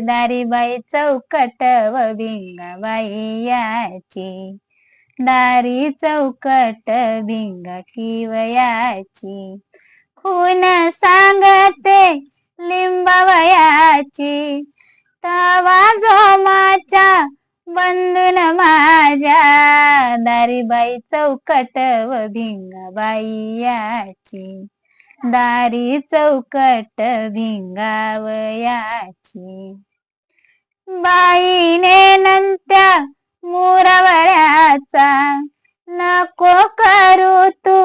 दारीबाई चौकट व भिंगाबाई याची. दारी चौकट भिंगा किवयाची खून सांगते लिंबावयाची. तवा जोमाच्या बंधून माझ्या. दारीबाई चौकट व भिंगाबाई याची. दारी चौकट भिंगावयाची. बाईने नंत्या मुरवळ्याचा नको करू तू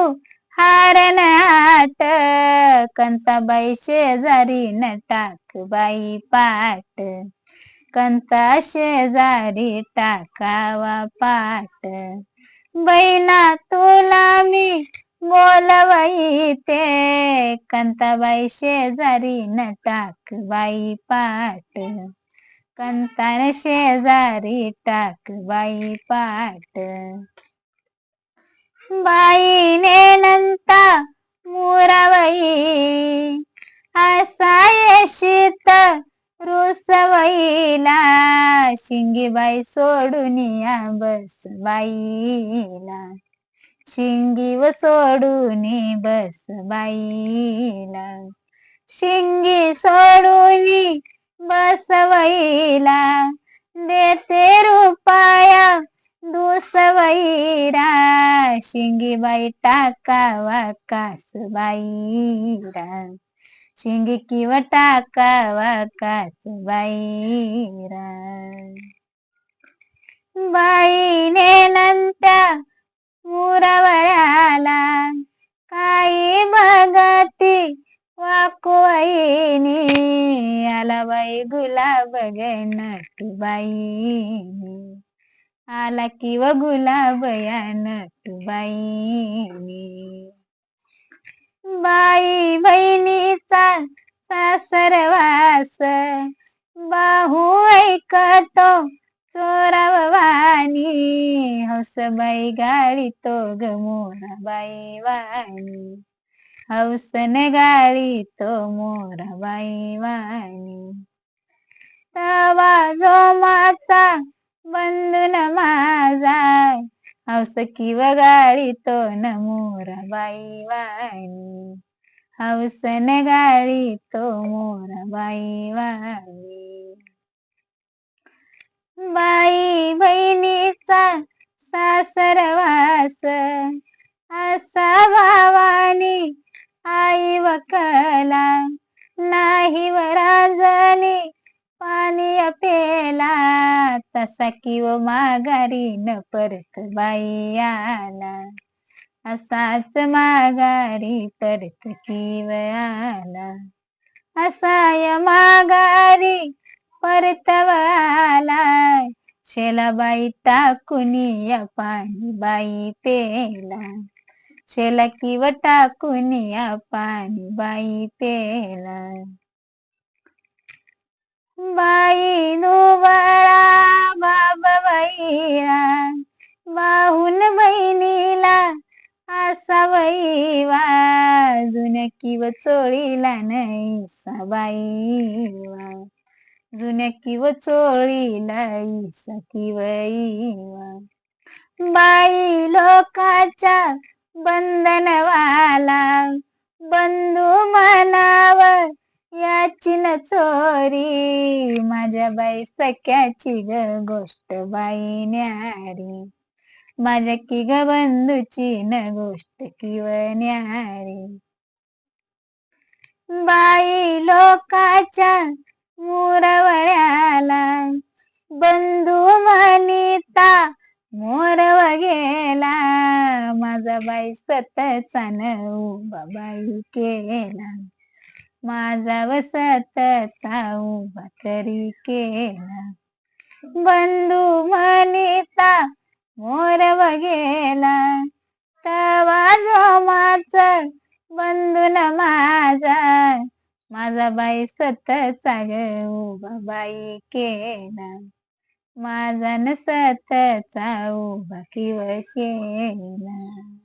हारण आट कंताबाई शेजारी न टाक बाई पाट कंता शेजारी टाकावा पाट बैना तुला मी बोलवाई ते कंताबाई शेजारी न टाकबाई पाट कंतान शेजारी टाकबाई पाट बाईने नंता मुराबाई असा येशीत रुसवईला शिंगीबाई सोडून या बस बाईला शिंगीव सोडूनी सोडून बस बाईला शिंगी सोडून बसवईला देते रुपाया दुसवैरा शिंगीबाई टाकावा कास बाईरा शिंगी किंवा टाकावा कास बाईरा बाईने नंतर मुरवळ्याला काही बघती वाकवाईनी आला बाई गुलाब नट बाईनी आला व गुलाब या नट बाई बहिणीचा सासरवास बाहू ऐकतो चोरावानी हौसबाई गाळी तो गमोरा बाई वाणी. हौसन गाडी तो मोरा बाई वाणी. तवा जोमाचा बंधून माझा हौस किव गाळी तो न मोरा बाई वाणी. हौसन गाळी तो मोरा बाई वाणी. बाई बहिणीचा सासरवास असा भावानी आई वकला नाही वराजनी पाणी अपेला तसा किव माघारी न परत बाई आला. असाच माघारी परत किव आला. असाय माघारी परतवालाय. शेलाबाई टाकून या पाणी बाई पेला शेला किव टाकून या पाणी बाई पेला बाई दुबळा बाबाईला बाहून बहिणीला असा वैवा. जुन्या किव चोळीला नाही वा जुन्या किव चोळीला इसा सखीवई बाई लोकाच्या बंधनवाला बंधू मनावर याची न चोरी. माझ्या बाई सख्याची ग गोष्ट बाई न्यारी. माझ्या की ग बंधूची न गोष्ट किव न्यारी. बाई लोकाच्या मोरवळ्याला बंधू म्हणिता मोरव गेला माझा बाई सतचा न उभा बाई केला. माझा वसतचा उभा तरी केला. बंधू म्हणिता मोरव गेला तवा जोमाच बंधून माझा माझा बाई सतचा ग उभा बाई केला. माझा न सतचा उभा किव केला.